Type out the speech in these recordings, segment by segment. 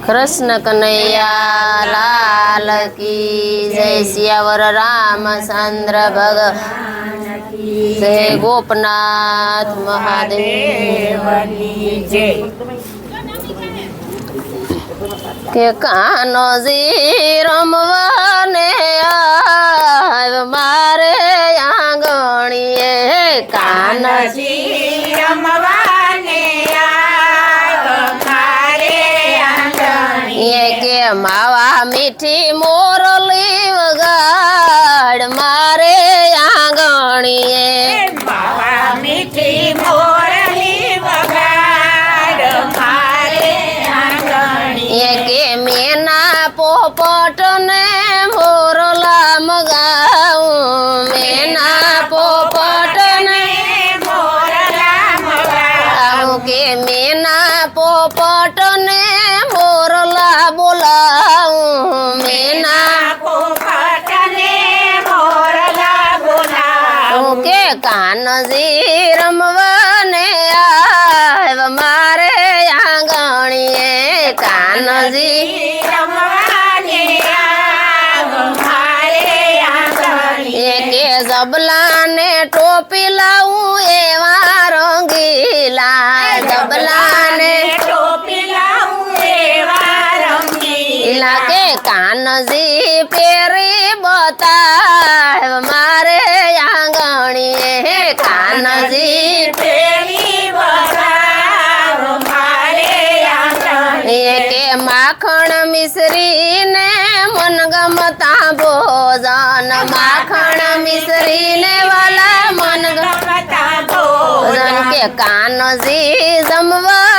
કૃષ્ણ કનૈયા લાલ કી જય સિયાવર રામચંદ્ર ભગવાન જય ગોપનાથ મહાદેવ કે કાનોજી રમવાને આવ મારે આંગણીએ કાનજી એ કે માવા મીઠી મોરલી વગાડ મારે આંગણીએ મીઠી મોરલી વગાડ મારે આંગણી એ કે મેના પોપટ ને મોરલા મગાવું મેના પોપટ ને મોરલા મગાડ આવું કે મેના પોપટ ને કે કાનજી રમવાને આવ મારે આંગણીએ કાનજી રમવાને આવ મારે આંગણી એ કે જબલાને ટોપી લાવું એવા રંગીલા જબલાને ટોપી લાવું એવા રંગી ઈલા કે કાનજી પેરી બતાવ મારે આંગણીએ નજી તેની બગારો મારે એકે માખણ મિશ્રી ને મન ગમતા ભોજન. માખણ મિશ્રી ને વાલા મન ગમતા ભોજન. કે કાનજી જમવા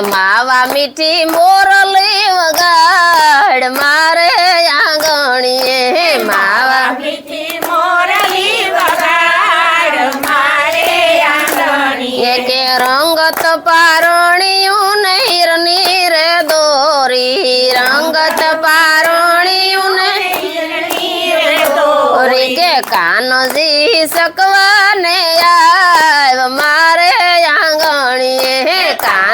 માવા મીઠી મોરલી વગાડ મારે આંગણીએ માવા મીઠી મોરલી વગાડ મારે આંગણી એ કે રંગત પારણિયું નહીર નીરે દોરી રંગત પારણિયું નહીં ઓરી કે કાનજી સકવાને આવ મારે આંગણીએ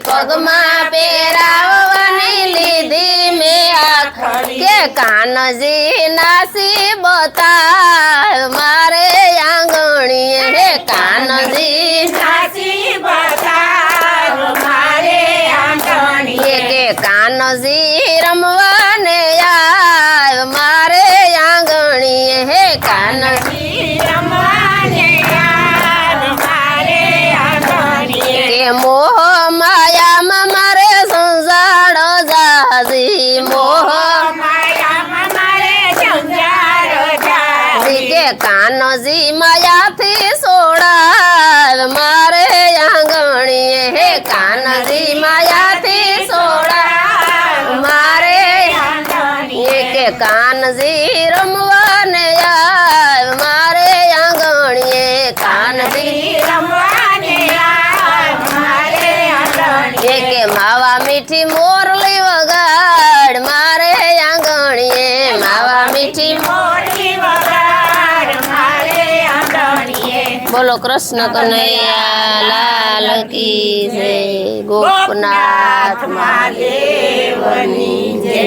પગમાં પહેરાવવાની લીધી મેં આખડી કે કાનજી નાસી બતાવ મારે આંગણીએ હે કાનજી એ કે કાનજી રમવાને આવ મારે આંગણીએ હે કાનજી के कान जी माया थी सोड़ा मारे आंगणी हे कान जी माया थी सोड़ा मारे ये के कान जी रमवाने मारे आंगणी कान जी रमवाने ये के मावा मीठी मोर બોલો કૃષ્ણ કનૈયા લાલ કી જય ગોપનાથ મહાદેવની જય.